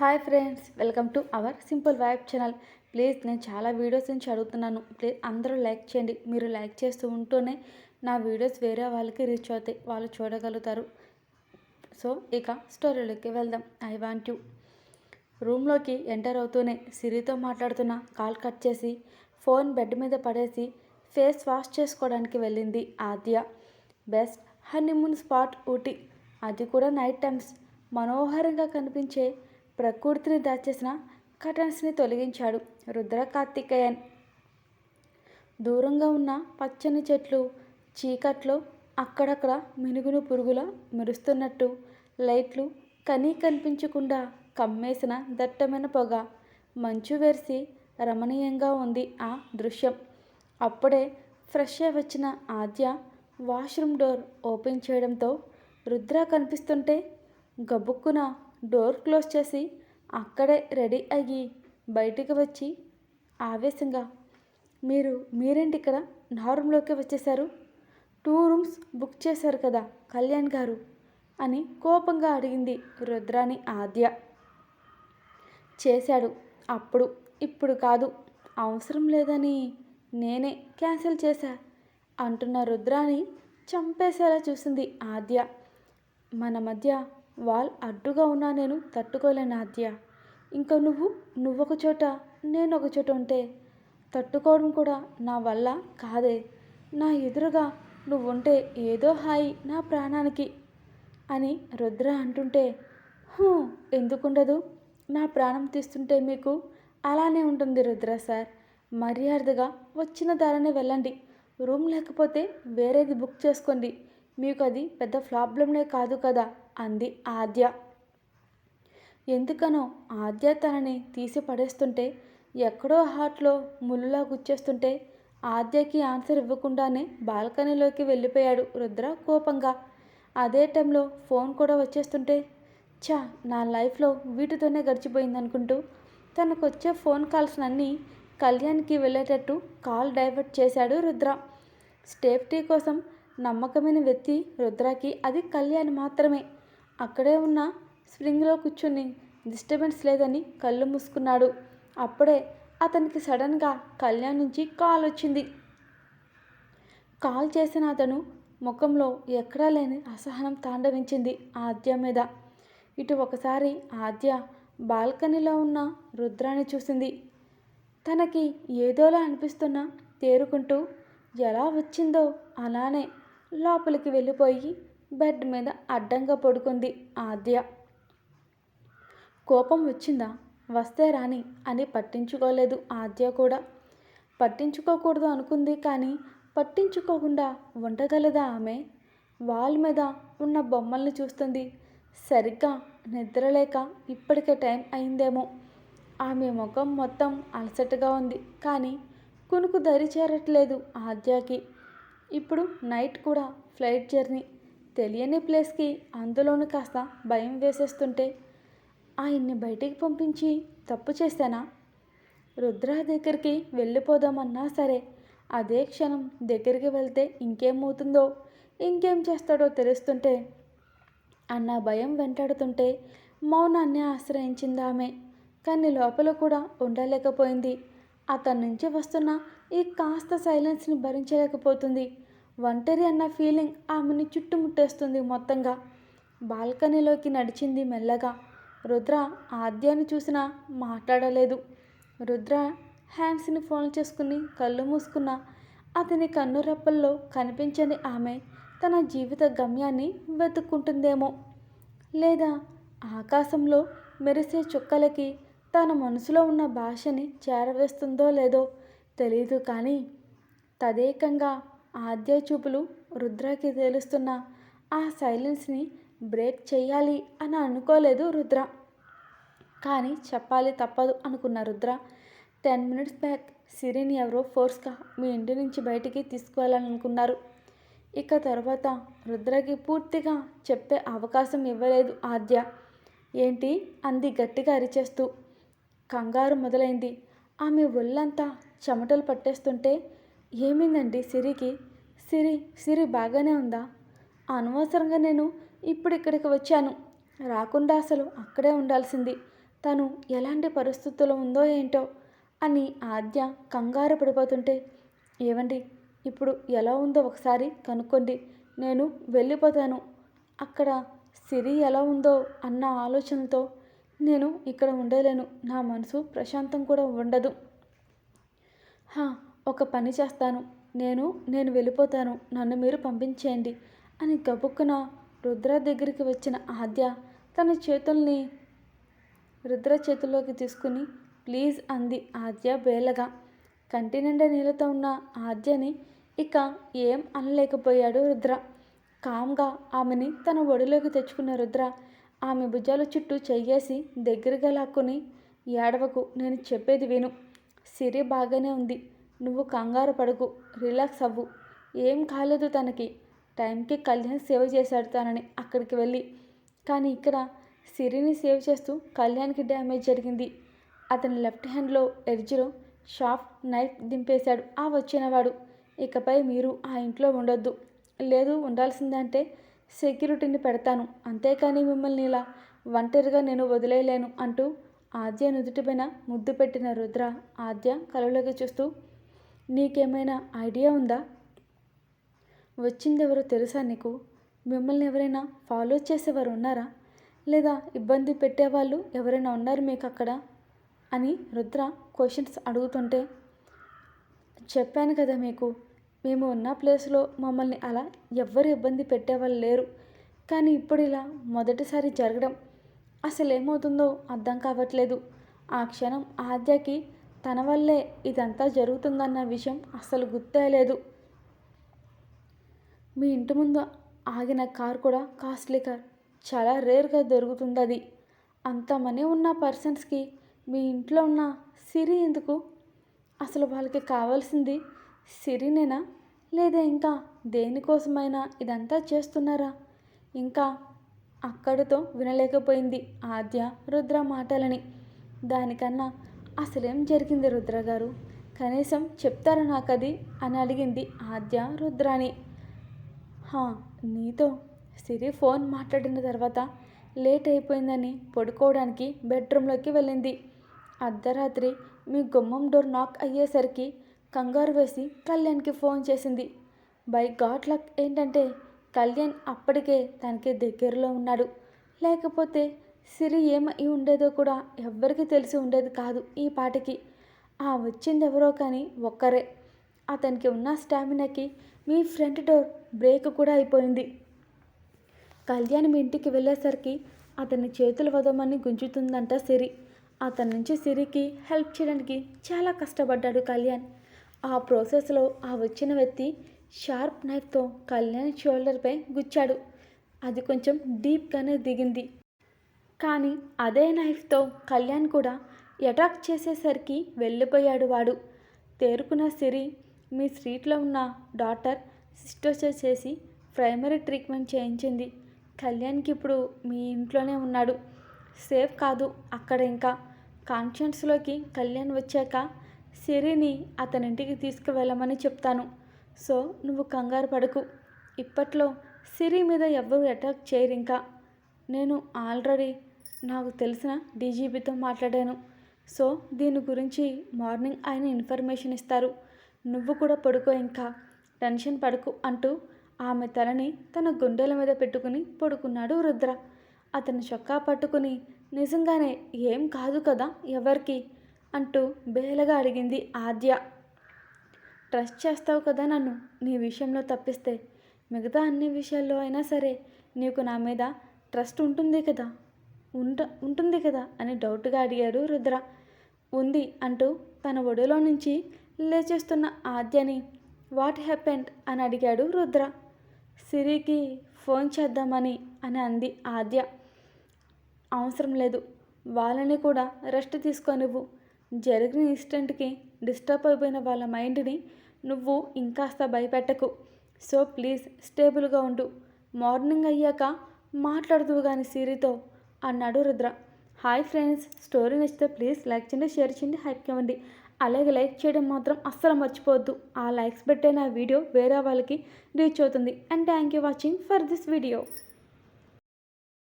Hi friends welcome to our simple vibe channel. Please నేను చాలా videos నుంచి అడుగుతున్నాను. ప్లీజ్ అందరూ లైక్ చేయండి. మీరు లైక్ చేస్తూ ఉంటూనే నా వీడియోస్ వేరే వాళ్ళకి రీచ్ అవుతాయి. వాళ్ళు చూడగలుగుతారు. సో ఇక స్టోరీలోకి వెళ్దాం. ఐ వాంట్ యూ రూమ్లోకి ఎంటర్ అవుతూనే సిరితో మాట్లాడుతున్న కాల్ కట్ చేసి ఫోన్ బెడ్ మీద పడేసి ఫేస్ వాష్ చేసుకోవడానికి వెళ్ళింది Adya. Best honeymoon spot Ooty. అది కూడా నైట్ టైమ్స్ మనోహరంగా కనిపించే ప్రకృతిని దాచేసిన కటన్స్ని తొలగించాడు రుద్ర కార్తికేయన్ దూరంగా ఉన్న పచ్చని చెట్లు చీకట్లో అక్కడక్కడ మినుగును పురుగుల మెరుస్తున్నట్టు లైట్లు కనీ కనిపించకుండా కమ్మేసిన దట్టమైన పొగ మంచు వెరిసి రమణీయంగా ఉంది ఆ దృశ్యం. అప్పుడే ఫ్రెష్ అయి వచ్చిన ఆద్య వాష్రూమ్ డోర్ ఓపెన్ చేయడంతో రుద్ర కనిపిస్తుంటే గబుక్కున డోర్ క్లోజ్ చేసి అక్కడే రెడీ అయ్యి బయటికి వచ్చి ఆవేశంగా మీరు మీరేంటి ఇక్కడ? నా రూమ్లోకి వచ్చేసారు టూ రూమ్స్ బుక్ చేశారు కదా కళ్యాణ్ గారు అని కోపంగా అడిగింది రుద్రాని ఆద్య. చేశాడు. అప్పుడు ఇప్పుడు కాదు. అవసరం లేదని నేనే క్యాన్సిల్ చేశా అంటున్న రుద్రాని చంపేసేలా చూసింది ఆద్య. మన మధ్య వాల్ అడ్డుగా ఉన్నా నేను తట్టుకోలేను ఆద్య. ఇంకా నువ్వు నువ్వొక చోట నేను ఒక చోట ఉంటే తట్టుకోవడం కూడా నా వల్ల కాదే. నా ఎదురుగా నువ్వుంటే ఏదో హాయి నా ప్రాణానికి అని రుద్ర అంటుంటే "హూ, ఎందుకుండదు? నా ప్రాణం తీస్తుంటే మీకు అలానే ఉంటుంది రుద్ర సార్. మర్యాదగా వచ్చిన దారినే వెళ్ళండి. రూమ్ లేకపోతే వేరేది బుక్ చేసుకోండి. మీకు అది పెద్ద ప్రాబ్లంనే కాదు కదా. అంది ఆద్య. ఎందుకనో ఆద్య తనని తీసి పడేస్తుంటే ఎక్కడో హార్ట్లో ముళ్ళులా గుచ్చేస్తుంటే ఆద్యకి ఆన్సర్ ఇవ్వకుండానే బాల్కనీలోకి వెళ్ళిపోయాడు రుద్ర కోపంగా. అదే టైంలో ఫోన్ కూడా వచ్చేస్తుంటే చా నా లైఫ్లో వీటితోనే గడిచిపోయిందనుకుంటూ తనకొచ్చే ఫోన్ కాల్స్ అన్నీ కళ్యాణ్కి వెళ్ళేటట్టు కాల్ డైవర్ట్ చేశాడు రుద్ర. సేఫ్టీ కోసం నమ్మకమైన వ్యక్తి రుద్రకి అది కళ్యాణ్ మాత్రమే. అక్కడే ఉన్న స్ప్రింగ్లో కూర్చుని డిస్టర్బెన్స్ లేదని కళ్ళు మూసుకున్నాడు. అప్పుడే అతనికి సడన్గా కళ్యాణ్ నుంచి కాల్ వచ్చింది. కాల్ చేసిన అతను ముఖంలో ఎక్కడా లేని అసహనం తాండవించింది ఆద్య మీద. ఇటు ఒకసారి ఆద్య బాల్కనీలో ఉన్న రుద్రాన్ని చూసింది. తనకి ఏదోలా అనిపిస్తున్నా తేరుకుంటూ ఎలా వచ్చిందో అలానే లోపలికి వెళ్ళిపోయి బెడ్ మీద అడ్డంగా పడుకుంది ఆద్య. కోపం వచ్చిందా? వస్తే రాని అని పట్టించుకోలేదు ఆద్య కూడా. పట్టించుకోకూడదు అనుకుంది కానీ పట్టించుకోకుండా ఉండగలదా ఆమె? వాల్ మీద ఉన్న బొమ్మల్ని చూస్తుంది. సరిగ్గా నిద్రలేక ఇప్పటికే టైం అయిందేమో. ఆమె ముఖం మొత్తం అలసటగా ఉంది కానీ కునుకు దరి చేరట్లేదు ఆద్యకి. ఇప్పుడు నైట్ కూడా ఫ్లైట్ జర్నీ తెలియని ప్లేస్కి అందులోనూ కాస్త భయం వేసేస్తుంటే ఆయన్ని బయటికి పంపించి తప్పు చేశానా? రుద్ర దగ్గరికి వెళ్ళిపోదామన్నా సరే అదే క్షణం దగ్గరికి వెళ్తే ఇంకేమవుతుందో ఇంకేం చేస్తాడో తెలుస్తుంటే అన్న భయం వెంటాడుతుంటే మౌనాన్ని ఆశ్రయించింది ఆమె. కానీ లోపల కూడా ఉండలేకపోయింది. అతని నుంచి వస్తున్న ఈ కాస్త సైలెన్స్ని భరించలేకపోతుంది. ఒంటరి అన్న ఫీలింగ్ ఆమెని చుట్టుముట్టేస్తుంది మొత్తంగా. బాల్కనీలోకి నడిచింది మెల్లగా. రుద్ర ఆద్యాన్ని చూసినా మాట్లాడలేదు. రుద్ర హ్యాండ్స్ని ఫోన్ చేసుకుని కళ్ళు మూసుకున్న అతని కన్నురెప్పల్లో కనిపించని ఆమె తన జీవిత గమ్యాన్ని వెతుక్కుంటుందేమో. లేదా ఆకాశంలో మెరిసే చుక్కలకి తన మనసులో ఉన్న భాషని చేరవేస్తుందో లేదో తెలియదు కానీ తదేకంగా ఆద్య చూపులు రుద్రకి తెలుస్తున్న ఆ సైలెన్స్ని బ్రేక్ చేయాలి అని అనుకోలేదు రుద్ర. కానీ చెప్పాలి తప్పదు అనుకున్న రుద్ర టెన్ మినిట్స్ బ్యాక్ సిరిని ఎవరో ఫోర్స్గా మీ ఇంటి నుంచి బయటికి తీసుకువెళ్ళాలనుకున్నారు. ఇక తర్వాత రుద్రకి పూర్తిగా చెప్పే అవకాశం ఇవ్వలేదు ఆద్య. ఏంటి? అంది గట్టిగా అరిచేస్తూ. కంగారు మొదలైంది. ఆమె ఒళ్ళంతా చెమటలు పట్టేస్తుంటే ఏమైందండి సిరికి? సిరి సిరి బాగానే ఉందా? అనవసరంగా నేను ఇప్పుడు ఇక్కడికి వచ్చాను. రాకుండా అసలు అక్కడే ఉండాల్సింది. తను ఎలాంటి పరిస్థితుల్లో ఉందో ఏంటో అని ఆద్య కంగారు పడిపోతుంటే ఏవండి ఇప్పుడు ఎలా ఉందో ఒకసారి కనుక్కోండి. నేను వెళ్ళిపోతాను. అక్కడ సిరి ఎలా ఉందో అన్న ఆలోచనతో నేను ఇక్కడ ఉండలేను. నా మనసు ప్రశాంతం కూడా ఉండదు. హా ఒక పని చేస్తాను. నేను నేను వెళ్ళిపోతాను. నన్ను మీరు పంపించేయండి అని గబుక్కున రుద్ర దగ్గరికి వచ్చిన ఆద్య తన చేతుల్ని రుద్ర చేతుల్లోకి తీసుకుని ప్లీజ్ అంది ఆద్య బేలగా కంటి నిండా నీళ్ళతో ఉన్న ఆద్యని ఇక ఏం అనలేకపోయాడు రుద్ర. కామ్గా ఆమెని తన ఒడిలోకి తెచ్చుకున్న రుద్ర ఆమె భుజాల చుట్టూ చెయ్యేసి దగ్గరగా లాక్కుని ఏడవకు నేను చెప్పేది విను. సిరి బాగానే ఉంది. నువ్వు కంగారు పడకు రిలాక్స్ అవ్వు. ఏం కాలేదు తనకి. టైంకి కళ్యాణ్ సేవ్ చేశాడు తనని అక్కడికి వెళ్ళి. కానీ ఇక్కడ సిరిని సేవ్ చేస్తూ కళ్యాణ్కి డ్యామేజ్ జరిగింది. అతని లెఫ్ట్ హ్యాండ్లో ఎడ్జ్లో షార్ప్ నైఫ్ దింపేశాడు ఆ వచ్చినవాడు ఇకపై మీరు ఆ ఇంట్లో ఉండొద్దు. లేదు ఉండాల్సిందంటే సెక్యూరిటీని పెడతాను. అంతేకాని మిమ్మల్ని ఇలా ఒంటరిగా నేను వదిలేయలేను అంటూ ఆద్య నుదుటిపైన ముద్దు పెట్టిన రుద్ర ఆద్య కలలోకి చూస్తూ నీకేమైనా ఐడియా ఉందా? వచ్చిందెవరో తెలుసా నీకు? మిమ్మల్ని ఎవరైనా ఫాలో చేసేవారు ఉన్నారా? లేదా ఇబ్బంది పెట్టేవాళ్ళు ఎవరైనా ఉన్నారు మీకు అక్కడ అని రుద్ర క్వశ్చన్స్ అడుగుతుంటే చెప్పాను కదా మీకు మేము ఉన్న ప్లేస్లో మమ్మల్ని అలా ఎవ్వరు ఇబ్బంది పెట్టేవాళ్ళు లేరు. కానీ ఇప్పుడు ఇలా మొదటిసారి జరగడం అసలు ఏమవుతుందో అర్థం కావట్లేదు. ఆ క్షణం ఆద్యకి తన వల్లే ఇదంతా జరుగుతుందన్న విషయం అస్సలు గుర్తేలేదు మీ ఇంటి ముందు ఆగిన కార్ కూడా కాస్ట్లీ కార్. చాలా రేర్గా దొరుకుతుంది అది అంత మనీ ఉన్న పర్సన్స్కి మీ ఇంట్లో ఉన్న సిరి ఎందుకు? అసలు వాళ్ళకి కావాల్సింది సిరినేనా? లేదా ఇంకా దేనికోసమైనా ఇదంతా చేస్తున్నారా? ఇంకా అక్కడితో వినలేకపోయింది ఆద్య రుద్ర మాటలని. దానికన్నా అసలేం జరిగింది రుద్ర గారు కనీసం చెప్తారా నాకు అది అని అడిగింది ఆద్య రుద్రాని హా నీతో సిరి ఫోన్ మాట్లాడిన తర్వాత లేట్ అయిపోయిందని పడుకోవడానికి బెడ్రూమ్లోకి వెళ్ళింది. అర్ధరాత్రి మీ గుమ్మం డోర్ నాక్ అయ్యేసరికి కంగారు వేసి కళ్యాణ్కి ఫోన్ చేసింది. బై గాడ్ లక్ ఏంటంటే కళ్యాణ్ అప్పటికే తనకి దగ్గరలో ఉన్నాడు. లేకపోతే సిరి ఏమై ఉండేదో కూడా ఎవ్వరికి తెలిసి ఉండేది కాదు ఈ పాటకి. ఆ వచ్చింది ఎవరో కానీ ఒక్కరే. అతనికి ఉన్న స్టామినాకి మీ ఫ్రంట్ డోర్ బ్రేక్ కూడా అయిపోయింది. కళ్యాణ్ మీ ఇంటికి వెళ్ళేసరికి అతని చేతులు వదమని గుంజుతుందంట సిరి. అతని నుంచి సిరికి హెల్ప్ చేయడానికి చాలా కష్టపడ్డాడు కళ్యాణ్. ఆ ప్రాసెస్లో ఆ వచ్చిన వ్యక్తి షార్ప్ నైఫ్తో కళ్యాణ్ షోల్డర్పై గుచ్చాడు. అది కొంచెం డీప్గానే దిగింది. కానీ అదే నైఫ్తో కళ్యాణ్ కూడా అటాక్ చేసేసరికి వెళ్ళిపోయాడు వాడు. తేరుకున్న సిరి మీ స్ట్రీట్లో ఉన్న డాక్టర్ సిస్టర్ చేసి ప్రైమరీ ట్రీట్మెంట్ చేయించింది. కళ్యాణ్కి ఇప్పుడు మీ ఇంట్లోనే ఉన్నాడు. సేఫ్ కాదు అక్కడ ఇంకా. కాన్షియన్స్లోకి కళ్యాణ్ వచ్చాక సిరిని అతనింటికి తీసుకువెళ్ళమని చెప్తాను. సో నువ్వు కంగారు పడకు. ఇప్పట్లో సిరి మీద ఎవరు అటాక్ చేయరు ఇంకా. నేను ఆల్రెడీ నాకు తెలిసిన డీజీపీతో మాట్లాడాను. సో దీని గురించి మార్నింగ్ ఆయన ఇన్ఫర్మేషన్ ఇస్తారు. నువ్వు కూడా పడుకో ఇంకా. టెన్షన్ పడుకు అంటూ ఆమె తలని తన గుండెల మీద పెట్టుకుని పడుకున్నాడు రుద్ర. అతను చొక్కా పట్టుకుని నిజంగానే ఏం కాదు కదా ఎవరికి? అంటూ బేలగా అడిగింది ఆద్య. ట్రస్ట్ చేస్తావు కదా నన్ను నీ విషయంలో తప్పిస్తే. మిగతా అన్ని విషయాల్లో అయినా సరే నీకు నా మీద ట్రస్ట్ ఉంటుంది కదా. ఉంట ఉంటుంది కదా అని డౌట్గా అడిగాడు రుద్ర. ఉంది అంటూ తన ఒడిలో నుంచి లేచేస్తున్న ఆద్యని వాట్ హ్యాపెండ్? అని అడిగాడు రుద్ర. సిరికి ఫోన్ చేద్దామని అని అంది ఆద్య. అవసరం లేదు వాళ్ళని కూడా రెస్ట్ తీసుకొనివ్వు జరిగిన ఇన్సిడెంట్కి డిస్టర్బ్ అయిపోయిన వాళ్ళ మైండ్ని నువ్వు ఇంకాస్త భయపెట్టకు. సో ప్లీజ్ స్టేబుల్గా ఉండు. మార్నింగ్ అయ్యాక మాట్లాడుతూ కానీ సిరితో. అన్నాడు రుద్ర. హాయ్ ఫ్రెండ్స్ స్టోరీ నచ్చితే ప్లీజ్ లైక్ చేయండి షేర్ చేయండి హైప్ ఇవ్వండి. అలాగే లైక్ చేయడం మాత్రం అస్సలు మర్చిపోవద్దు. ఆ లైక్స్ పెట్టే నా వీడియో వేరే వాళ్ళకి రీచ్ అవుతుంది. And thank you watching for this video